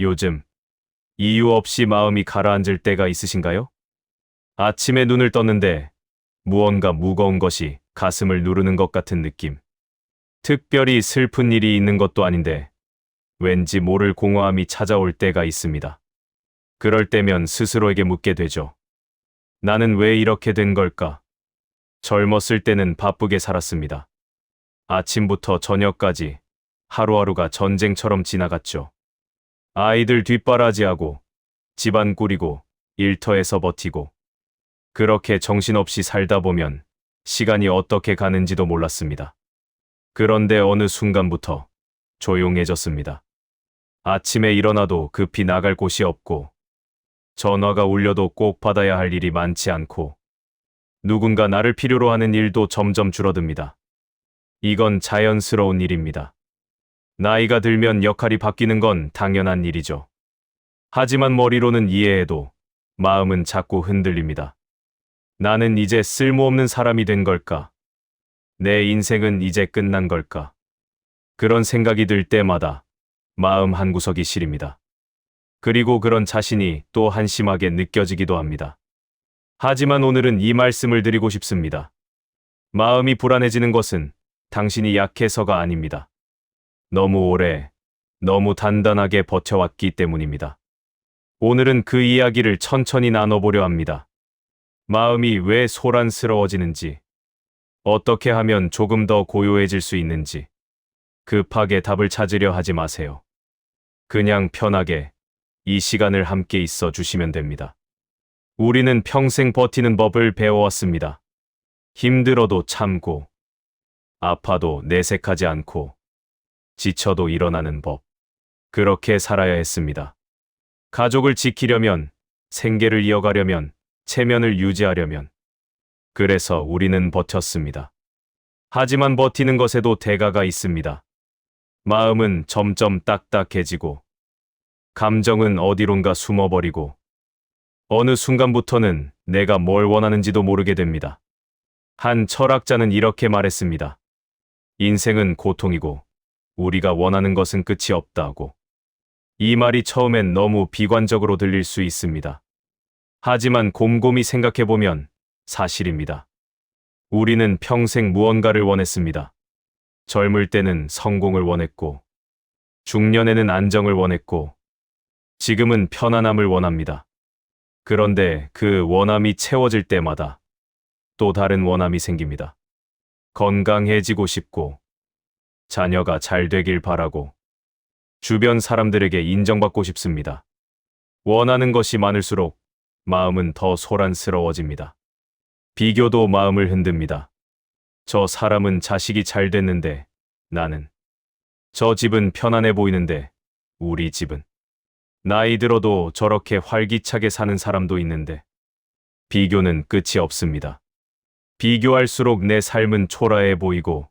요즘 이유 없이 마음이 가라앉을 때가 있으신가요? 아침에 눈을 떴는데 무언가 무거운 것이 가슴을 누르는 것 같은 느낌. 특별히 슬픈 일이 있는 것도 아닌데 왠지 모를 공허함이 찾아올 때가 있습니다. 그럴 때면 스스로에게 묻게 되죠. 나는 왜 이렇게 된 걸까? 젊었을 때는 바쁘게 살았습니다. 아침부터 저녁까지 하루하루가 전쟁처럼 지나갔죠. 아이들 뒷바라지하고 집안 꾸리고 일터에서 버티고 그렇게 정신없이 살다 보면 시간이 어떻게 가는지도 몰랐습니다. 그런데 어느 순간부터 조용해졌습니다. 아침에 일어나도 급히 나갈 곳이 없고 전화가 울려도 꼭 받아야 할 일이 많지 않고 누군가 나를 필요로 하는 일도 점점 줄어듭니다. 이건 자연스러운 일입니다. 나이가 들면 역할이 바뀌는 건 당연한 일이죠. 하지만 머리로는 이해해도 마음은 자꾸 흔들립니다. 나는 이제 쓸모없는 사람이 된 걸까? 내 인생은 이제 끝난 걸까? 그런 생각이 들 때마다 마음 한구석이 시립니다. 그리고 그런 자신이 또 한심하게 느껴지기도 합니다. 하지만 오늘은 이 말씀을 드리고 싶습니다. 마음이 불안해지는 것은 당신이 약해서가 아닙니다. 너무 오래, 너무 단단하게 버텨왔기 때문입니다. 오늘은 그 이야기를 천천히 나눠보려 합니다. 마음이 왜 소란스러워지는지, 어떻게 하면 조금 더 고요해질 수 있는지, 급하게 답을 찾으려 하지 마세요. 그냥 편하게 이 시간을 함께 있어 주시면 됩니다. 우리는 평생 버티는 법을 배워왔습니다. 힘들어도 참고, 아파도 내색하지 않고, 지쳐도 일어나는 법. 그렇게 살아야 했습니다. 가족을 지키려면, 생계를 이어가려면, 체면을 유지하려면. 그래서 우리는 버텼습니다. 하지만 버티는 것에도 대가가 있습니다. 마음은 점점 딱딱해지고, 감정은 어디론가 숨어버리고, 어느 순간부터는 내가 뭘 원하는지도 모르게 됩니다. 한 철학자는 이렇게 말했습니다. 인생은 고통이고, 우리가 원하는 것은 끝이 없다고. 이 말이 처음엔 너무 비관적으로 들릴 수 있습니다. 하지만 곰곰이 생각해보면 사실입니다. 우리는 평생 무언가를 원했습니다. 젊을 때는 성공을 원했고, 중년에는 안정을 원했고, 지금은 편안함을 원합니다. 그런데 그 원함이 채워질 때마다 또 다른 원함이 생깁니다. 건강해지고 싶고, 자녀가 잘 되길 바라고, 주변 사람들에게 인정받고 싶습니다. 원하는 것이 많을수록 마음은 더 소란스러워집니다. 비교도 마음을 흔듭니다. 저 사람은 자식이 잘 됐는데 나는 저 집은 편안해 보이는데 우리 집은 나이 들어도 저렇게 활기차게 사는 사람도 있는데 비교는 끝이 없습니다. 비교할수록 내 삶은 초라해 보이고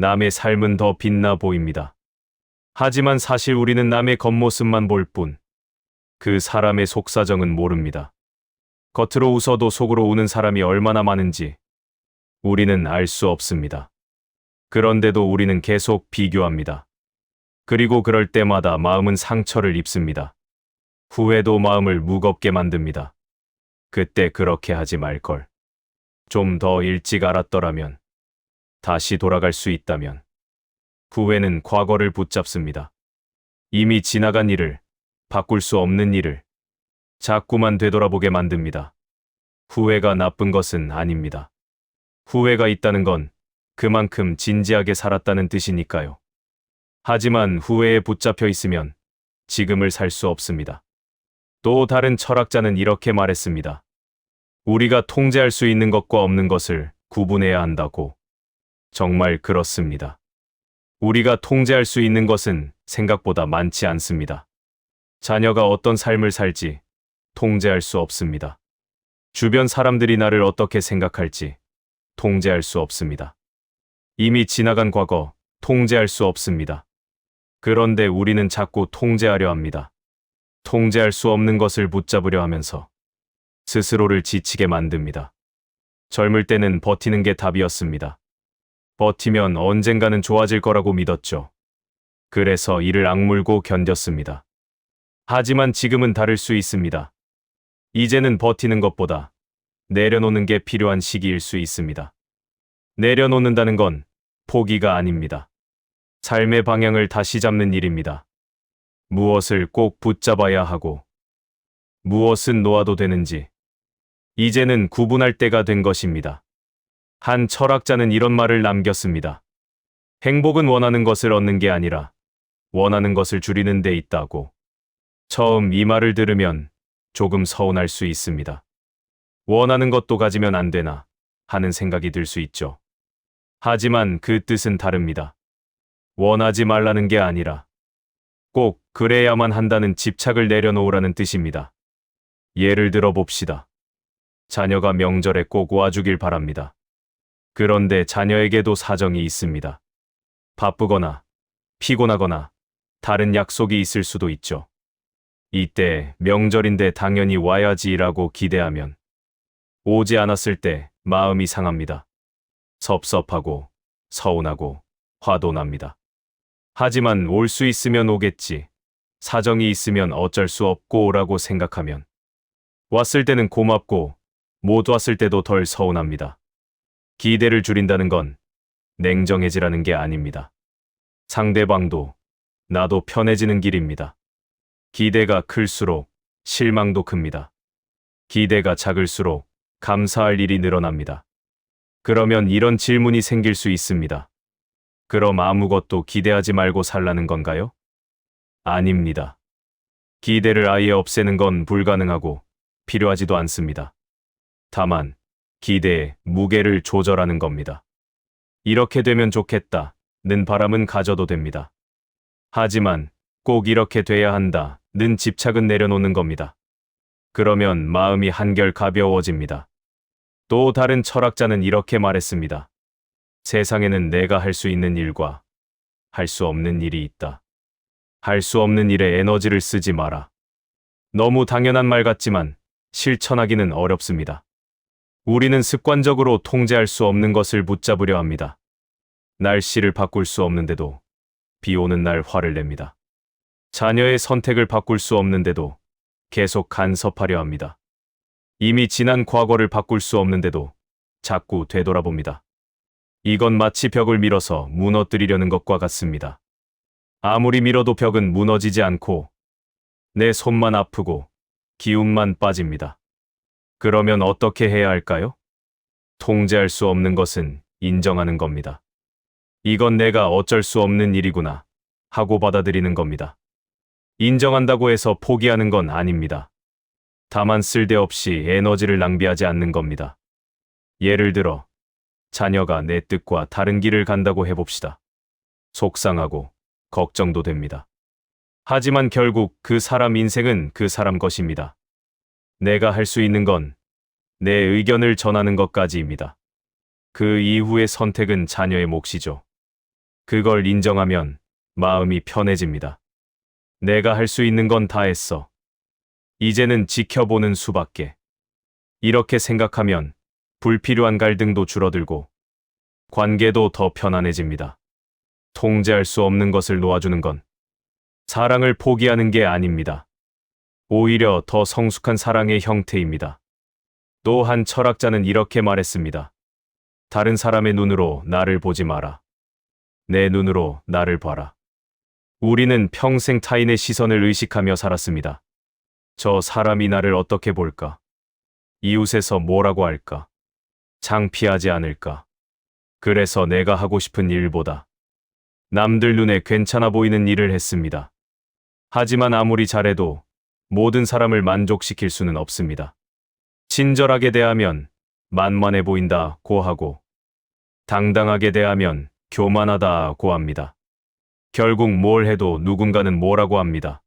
남의 삶은 더 빛나 보입니다. 하지만 사실 우리는 남의 겉모습만 볼 뿐 그 사람의 속사정은 모릅니다. 겉으로 웃어도 속으로 우는 사람이 얼마나 많은지 우리는 알 수 없습니다. 그런데도 우리는 계속 비교합니다. 그리고 그럴 때마다 마음은 상처를 입습니다. 후회도 마음을 무겁게 만듭니다. 그때 그렇게 하지 말걸. 좀 더 일찍 알았더라면. 다시 돌아갈 수 있다면. 후회는 과거를 붙잡습니다. 이미 지나간 일을, 바꿀 수 없는 일을, 자꾸만 되돌아보게 만듭니다. 후회가 나쁜 것은 아닙니다. 후회가 있다는 건 그만큼 진지하게 살았다는 뜻이니까요. 하지만 후회에 붙잡혀 있으면 지금을 살 수 없습니다. 또 다른 철학자는 이렇게 말했습니다. 우리가 통제할 수 있는 것과 없는 것을 구분해야 한다고. 정말 그렇습니다. 우리가 통제할 수 있는 것은 생각보다 많지 않습니다. 자녀가 어떤 삶을 살지 통제할 수 없습니다. 주변 사람들이 나를 어떻게 생각할지 통제할 수 없습니다. 이미 지나간 과거 통제할 수 없습니다. 그런데 우리는 자꾸 통제하려 합니다. 통제할 수 없는 것을 붙잡으려 하면서 스스로를 지치게 만듭니다. 젊을 때는 버티는 게 답이었습니다. 버티면 언젠가는 좋아질 거라고 믿었죠. 그래서 이를 악물고 견뎠습니다. 하지만 지금은 다를 수 있습니다. 이제는 버티는 것보다 내려놓는 게 필요한 시기일 수 있습니다. 내려놓는다는 건 포기가 아닙니다. 삶의 방향을 다시 잡는 일입니다. 무엇을 꼭 붙잡아야 하고 무엇은 놓아도 되는지 이제는 구분할 때가 된 것입니다. 한 철학자는 이런 말을 남겼습니다. 행복은 원하는 것을 얻는 게 아니라 원하는 것을 줄이는 데 있다고. 처음 이 말을 들으면 조금 서운할 수 있습니다. 원하는 것도 가지면 안 되나 하는 생각이 들 수 있죠. 하지만 그 뜻은 다릅니다. 원하지 말라는 게 아니라 꼭 그래야만 한다는 집착을 내려놓으라는 뜻입니다. 예를 들어 봅시다. 자녀가 명절에 꼭 와주길 바랍니다. 그런데 자녀에게도 사정이 있습니다. 바쁘거나 피곤하거나 다른 약속이 있을 수도 있죠. 이때 명절인데 당연히 와야지라고 기대하면 오지 않았을 때 마음이 상합니다. 섭섭하고 서운하고 화도 납니다. 하지만 올 수 있으면 오겠지. 사정이 있으면 어쩔 수 없고 오라고 생각하면 왔을 때는 고맙고 못 왔을 때도 덜 서운합니다. 기대를 줄인다는 건 냉정해지라는 게 아닙니다. 상대방도 나도 편해지는 길입니다. 기대가 클수록 실망도 큽니다. 기대가 작을수록 감사할 일이 늘어납니다. 그러면 이런 질문이 생길 수 있습니다. 그럼 아무것도 기대하지 말고 살라는 건가요? 아닙니다. 기대를 아예 없애는 건 불가능하고 필요하지도 않습니다. 다만, 기대의 무게를 조절하는 겁니다. 이렇게 되면 좋겠다 는 바람은 가져도 됩니다. 하지만 꼭 이렇게 돼야 한다 는 집착은 내려놓는 겁니다. 그러면 마음이 한결 가벼워집니다. 또 다른 철학자는 이렇게 말했습니다. 세상에는 내가 할 수 있는 일과 할 수 없는 일이 있다. 할 수 없는 일에 에너지를 쓰지 마라. 너무 당연한 말 같지만 실천하기는 어렵습니다. 우리는 습관적으로 통제할 수 없는 것을 붙잡으려 합니다. 날씨를 바꿀 수 없는데도 비 오는 날 화를 냅니다. 자녀의 선택을 바꿀 수 없는데도 계속 간섭하려 합니다. 이미 지난 과거를 바꿀 수 없는데도 자꾸 되돌아봅니다. 이건 마치 벽을 밀어서 무너뜨리려는 것과 같습니다. 아무리 밀어도 벽은 무너지지 않고 내 손만 아프고 기운만 빠집니다. 그러면 어떻게 해야 할까요? 통제할 수 없는 것은 인정하는 겁니다. 이건 내가 어쩔 수 없는 일이구나 하고 받아들이는 겁니다. 인정한다고 해서 포기하는 건 아닙니다. 다만 쓸데없이 에너지를 낭비하지 않는 겁니다. 예를 들어, 자녀가 내 뜻과 다른 길을 간다고 해봅시다. 속상하고 걱정도 됩니다. 하지만 결국 그 사람 인생은 그 사람 것입니다. 내가 할 수 있는 건 내 의견을 전하는 것까지입니다. 그 이후의 선택은 자녀의 몫이죠. 그걸 인정하면 마음이 편해집니다. 내가 할 수 있는 건 다 했어. 이제는 지켜보는 수밖에. 이렇게 생각하면 불필요한 갈등도 줄어들고 관계도 더 편안해집니다. 통제할 수 없는 것을 놓아주는 건 사랑을 포기하는 게 아닙니다. 오히려 더 성숙한 사랑의 형태입니다. 또 한 철학자는 이렇게 말했습니다. 다른 사람의 눈으로 나를 보지 마라. 내 눈으로 나를 봐라. 우리는 평생 타인의 시선을 의식하며 살았습니다. 저 사람이 나를 어떻게 볼까? 이웃에서 뭐라고 할까? 창피하지 않을까? 그래서 내가 하고 싶은 일보다 남들 눈에 괜찮아 보이는 일을 했습니다. 하지만 아무리 잘해도 모든 사람을 만족시킬 수는 없습니다. 친절하게 대하면 만만해 보인다고 하고 당당하게 대하면 교만하다고 합니다. 결국 뭘 해도 누군가는 뭐라고 합니다.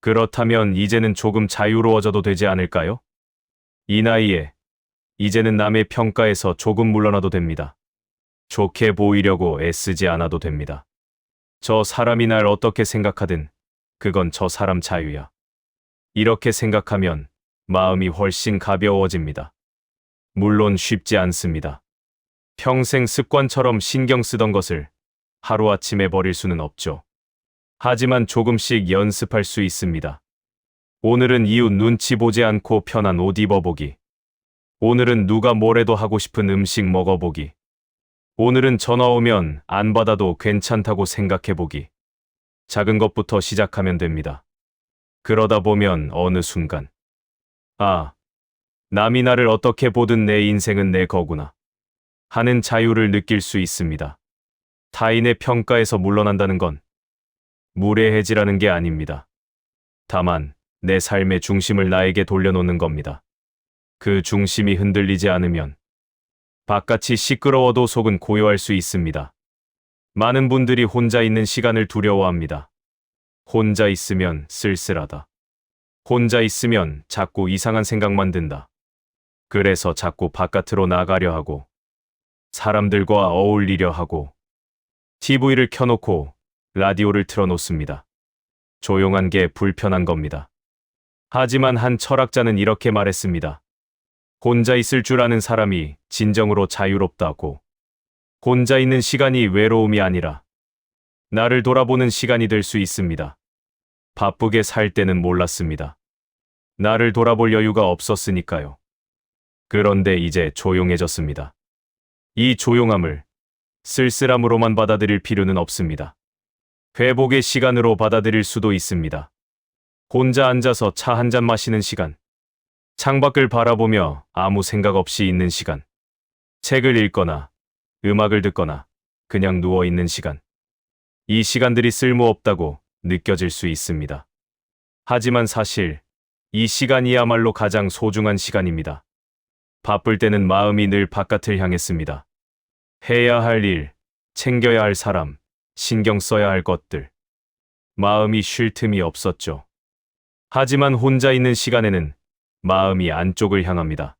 그렇다면 이제는 조금 자유로워져도 되지 않을까요? 이 나이에 이제는 남의 평가에서 조금 물러나도 됩니다. 좋게 보이려고 애쓰지 않아도 됩니다. 저 사람이 날 어떻게 생각하든 그건 저 사람 자유야. 이렇게 생각하면 마음이 훨씬 가벼워집니다. 물론 쉽지 않습니다. 평생 습관처럼 신경 쓰던 것을 하루아침에 버릴 수는 없죠. 하지만 조금씩 연습할 수 있습니다. 오늘은 이웃 눈치 보지 않고 편한 옷 입어보기. 오늘은 누가 뭐래도 하고 싶은 음식 먹어보기. 오늘은 전화 오면 안 받아도 괜찮다고 생각해보기. 작은 것부터 시작하면 됩니다. 그러다 보면 어느 순간. 아, 남이 나를 어떻게 보든 내 인생은 내 거구나. 하는 자유를 느낄 수 있습니다. 타인의 평가에서 물러난다는 건 무례해지라는 게 아닙니다. 다만 내 삶의 중심을 나에게 돌려놓는 겁니다. 그 중심이 흔들리지 않으면 바깥이 시끄러워도 속은 고요할 수 있습니다. 많은 분들이 혼자 있는 시간을 두려워합니다. 혼자 있으면 쓸쓸하다. 혼자 있으면 자꾸 이상한 생각만 든다. 그래서 자꾸 바깥으로 나가려 하고 사람들과 어울리려 하고 TV를 켜놓고 라디오를 틀어놓습니다. 조용한 게 불편한 겁니다. 하지만 한 철학자는 이렇게 말했습니다. 혼자 있을 줄 아는 사람이 진정으로 자유롭다고. 혼자 있는 시간이 외로움이 아니라 나를 돌아보는 시간이 될 수 있습니다. 바쁘게 살 때는 몰랐습니다. 나를 돌아볼 여유가 없었으니까요. 그런데 이제 조용해졌습니다. 이 조용함을 쓸쓸함으로만 받아들일 필요는 없습니다. 회복의 시간으로 받아들일 수도 있습니다. 혼자 앉아서 차 한 잔 마시는 시간. 창밖을 바라보며 아무 생각 없이 있는 시간. 책을 읽거나 음악을 듣거나 그냥 누워 있는 시간. 이 시간들이 쓸모없다고 느껴질 수 있습니다. 하지만 사실 이 시간이야말로 가장 소중한 시간입니다. 바쁠 때는 마음이 늘 바깥을 향했습니다. 해야 할 일, 챙겨야 할 사람, 신경 써야 할 것들. 마음이 쉴 틈이 없었죠. 하지만 혼자 있는 시간에는 마음이 안쪽을 향합니다.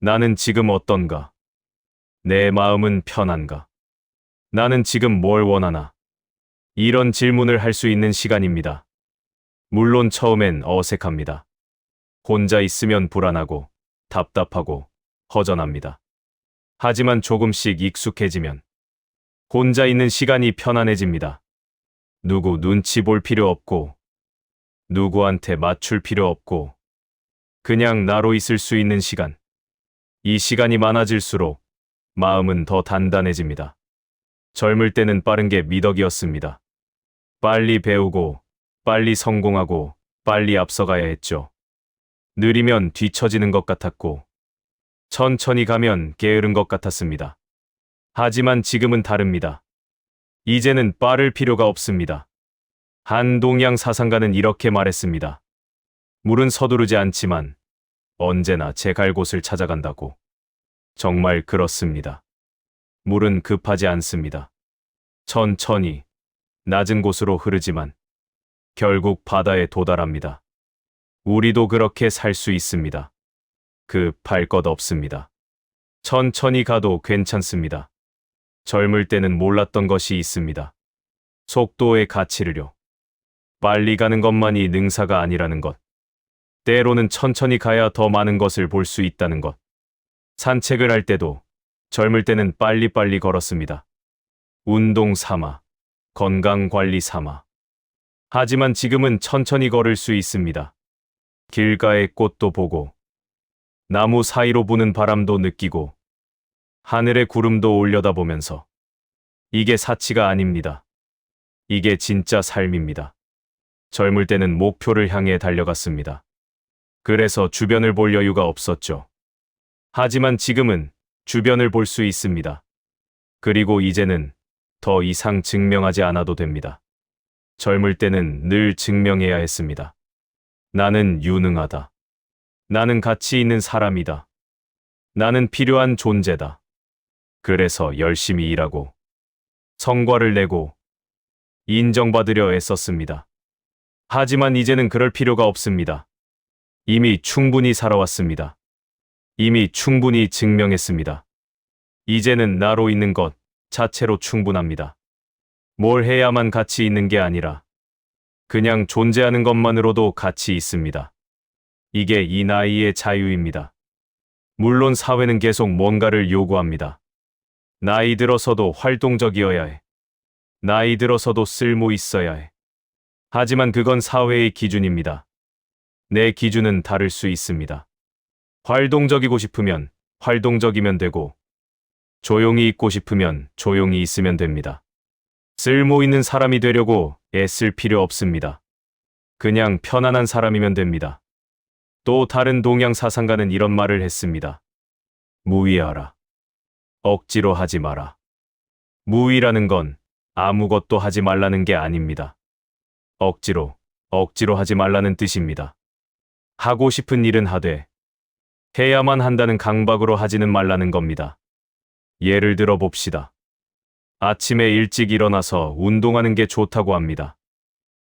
나는 지금 어떤가? 내 마음은 편한가? 나는 지금 뭘 원하나? 이런 질문을 할 수 있는 시간입니다. 물론 처음엔 어색합니다. 혼자 있으면 불안하고 답답하고 허전합니다. 하지만 조금씩 익숙해지면 혼자 있는 시간이 편안해집니다. 누구 눈치 볼 필요 없고 누구한테 맞출 필요 없고 그냥 나로 있을 수 있는 시간. 이 시간이 많아질수록 마음은 더 단단해집니다. 젊을 때는 빠른 게 미덕이었습니다. 빨리 배우고, 빨리 성공하고, 빨리 앞서가야 했죠. 느리면 뒤처지는 것 같았고, 천천히 가면 게으른 것 같았습니다. 하지만 지금은 다릅니다. 이제는 빠를 필요가 없습니다. 한동양 사상가는 이렇게 말했습니다. 물은 서두르지 않지만 언제나 제 갈 곳을 찾아간다고. 정말 그렇습니다. 물은 급하지 않습니다. 천천히 낮은 곳으로 흐르지만 결국 바다에 도달합니다. 우리도 그렇게 살 수 있습니다. 급할 것 없습니다. 천천히 가도 괜찮습니다. 젊을 때는 몰랐던 것이 있습니다. 속도의 가치를요. 빨리 가는 것만이 능사가 아니라는 것. 때로는 천천히 가야 더 많은 것을 볼 수 있다는 것. 산책을 할 때도 젊을 때는 빨리빨리 걸었습니다. 운동 삼아, 건강 관리 삼아. 하지만 지금은 천천히 걸을 수 있습니다. 길가의 꽃도 보고, 나무 사이로 부는 바람도 느끼고, 하늘의 구름도 올려다보면서. 이게 사치가 아닙니다. 이게 진짜 삶입니다. 젊을 때는 목표를 향해 달려갔습니다. 그래서 주변을 볼 여유가 없었죠. 하지만 지금은 주변을 볼 수 있습니다. 그리고 이제는 더 이상 증명하지 않아도 됩니다. 젊을 때는 늘 증명해야 했습니다. 나는 유능하다. 나는 가치 있는 사람이다. 나는 필요한 존재다. 그래서 열심히 일하고 성과를 내고 인정받으려 애썼습니다. 하지만 이제는 그럴 필요가 없습니다. 이미 충분히 살아왔습니다. 이미 충분히 증명했습니다. 이제는 나로 있는 것 자체로 충분합니다. 뭘 해야만 가치 있는 게 아니라 그냥 존재하는 것만으로도 가치 있습니다. 이게 이 나이의 자유입니다. 물론 사회는 계속 뭔가를 요구합니다. 나이 들어서도 활동적이어야 해. 나이 들어서도 쓸모 있어야 해. 하지만 그건 사회의 기준입니다. 내 기준은 다를 수 있습니다. 활동적이고 싶으면 활동적이면 되고, 조용히 있고 싶으면 조용히 있으면 됩니다. 쓸모 있는 사람이 되려고 애쓸 필요 없습니다. 그냥 편안한 사람이면 됩니다. 또 다른 동양 사상가는 이런 말을 했습니다. 무위하라. 억지로 하지 마라. 무위라는 건 아무것도 하지 말라는 게 아닙니다. 억지로, 억지로 하지 말라는 뜻입니다. 하고 싶은 일은 하되, 해야만 한다는 강박으로 하지는 말라는 겁니다. 예를 들어 봅시다. 아침에 일찍 일어나서 운동하는 게 좋다고 합니다.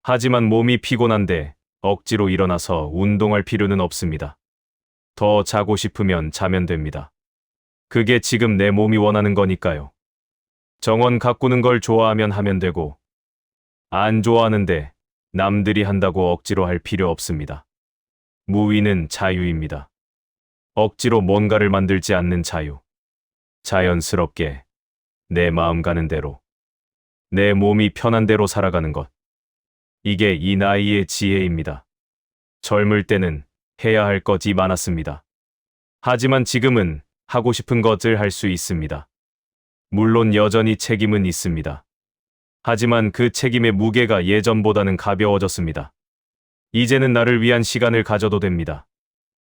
하지만 몸이 피곤한데 억지로 일어나서 운동할 필요는 없습니다. 더 자고 싶으면 자면 됩니다. 그게 지금 내 몸이 원하는 거니까요. 정원 가꾸는 걸 좋아하면 하면 되고, 안 좋아하는데 남들이 한다고 억지로 할 필요 없습니다. 무위는 자유입니다. 억지로 뭔가를 만들지 않는 자유. 자연스럽게 내 마음 가는 대로, 내 몸이 편한 대로 살아가는 것. 이게 이 나이의 지혜입니다. 젊을 때는 해야 할 것이 많았습니다. 하지만 지금은 하고 싶은 것을 할 수 있습니다. 물론 여전히 책임은 있습니다. 하지만 그 책임의 무게가 예전보다는 가벼워졌습니다. 이제는 나를 위한 시간을 가져도 됩니다.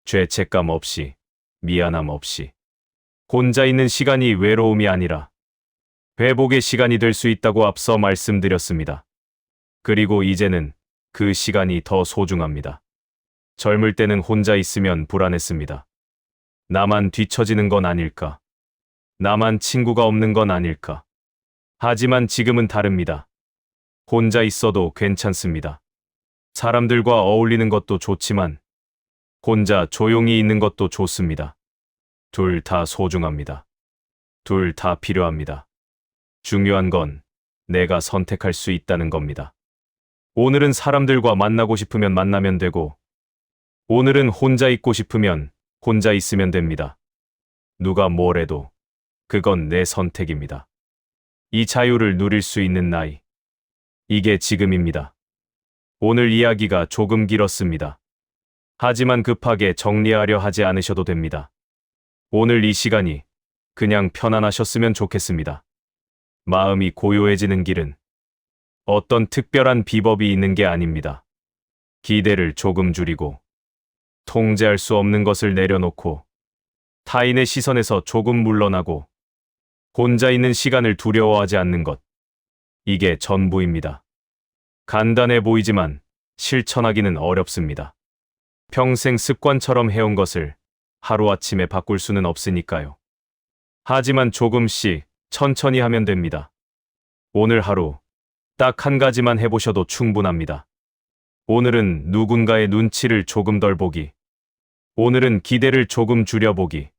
죄책감 없이, 미안함 없이. 혼자 있는 시간이 외로움이 아니라 회복의 시간이 될 수 있다고 앞서 말씀드렸습니다. 그리고 이제는 그 시간이 더 소중합니다. 젊을 때는 혼자 있으면 불안했습니다. 나만 뒤처지는 건 아닐까? 나만 친구가 없는 건 아닐까? 하지만 지금은 다릅니다. 혼자 있어도 괜찮습니다. 사람들과 어울리는 것도 좋지만 혼자 조용히 있는 것도 좋습니다. 둘 다 소중합니다. 둘 다 필요합니다. 중요한 건 내가 선택할 수 있다는 겁니다. 오늘은 사람들과 만나고 싶으면 만나면 되고, 오늘은 혼자 있고 싶으면 혼자 있으면 됩니다. 누가 뭐래도 그건 내 선택입니다. 이 자유를 누릴 수 있는 나이. 이게 지금입니다. 오늘 이야기가 조금 길었습니다. 하지만 급하게 정리하려 하지 않으셔도 됩니다. 오늘 이 시간이 그냥 편안하셨으면 좋겠습니다. 마음이 고요해지는 길은 어떤 특별한 비법이 있는 게 아닙니다. 기대를 조금 줄이고 통제할 수 없는 것을 내려놓고 타인의 시선에서 조금 물러나고 혼자 있는 시간을 두려워하지 않는 것. 이게 전부입니다. 간단해 보이지만 실천하기는 어렵습니다. 평생 습관처럼 해온 것을 하루아침에 바꿀 수는 없으니까요. 하지만 조금씩 천천히 하면 됩니다. 오늘 하루 딱 한 가지만 해보셔도 충분합니다. 오늘은 누군가의 눈치를 조금 덜 보기. 오늘은 기대를 조금 줄여보기.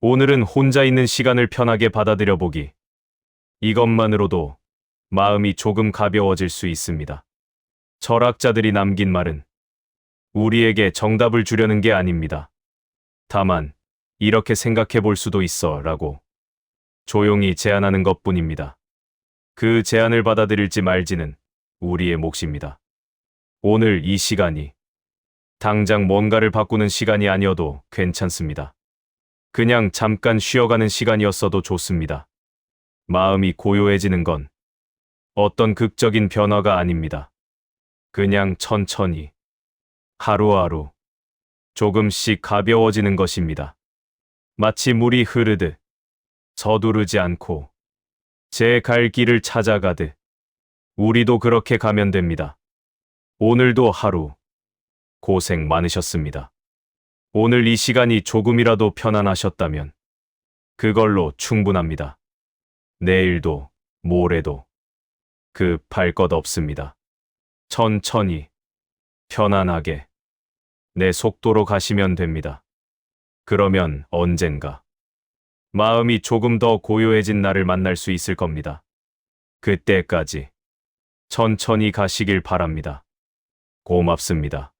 오늘은 혼자 있는 시간을 편하게 받아들여 보기. 이것만으로도 마음이 조금 가벼워질 수 있습니다. 철학자들이 남긴 말은 우리에게 정답을 주려는 게 아닙니다. 다만, 이렇게 생각해 볼 수도 있어 라고 조용히 제안하는 것 뿐입니다. 그 제안을 받아들일지 말지는 우리의 몫입니다. 오늘 이 시간이 당장 뭔가를 바꾸는 시간이 아니어도 괜찮습니다. 그냥 잠깐 쉬어가는 시간이었어도 좋습니다. 마음이 고요해지는 건 어떤 극적인 변화가 아닙니다. 그냥 천천히, 하루하루, 조금씩 가벼워지는 것입니다. 마치 물이 흐르듯, 서두르지 않고, 제 갈 길을 찾아가듯, 우리도 그렇게 가면 됩니다. 오늘도 하루, 고생 많으셨습니다. 오늘 이 시간이 조금이라도 편안하셨다면 그걸로 충분합니다. 내일도 모레도 급할 것 없습니다. 천천히 편안하게 내 속도로 가시면 됩니다. 그러면 언젠가 마음이 조금 더 고요해진 나를 만날 수 있을 겁니다. 그때까지 천천히 가시길 바랍니다. 고맙습니다.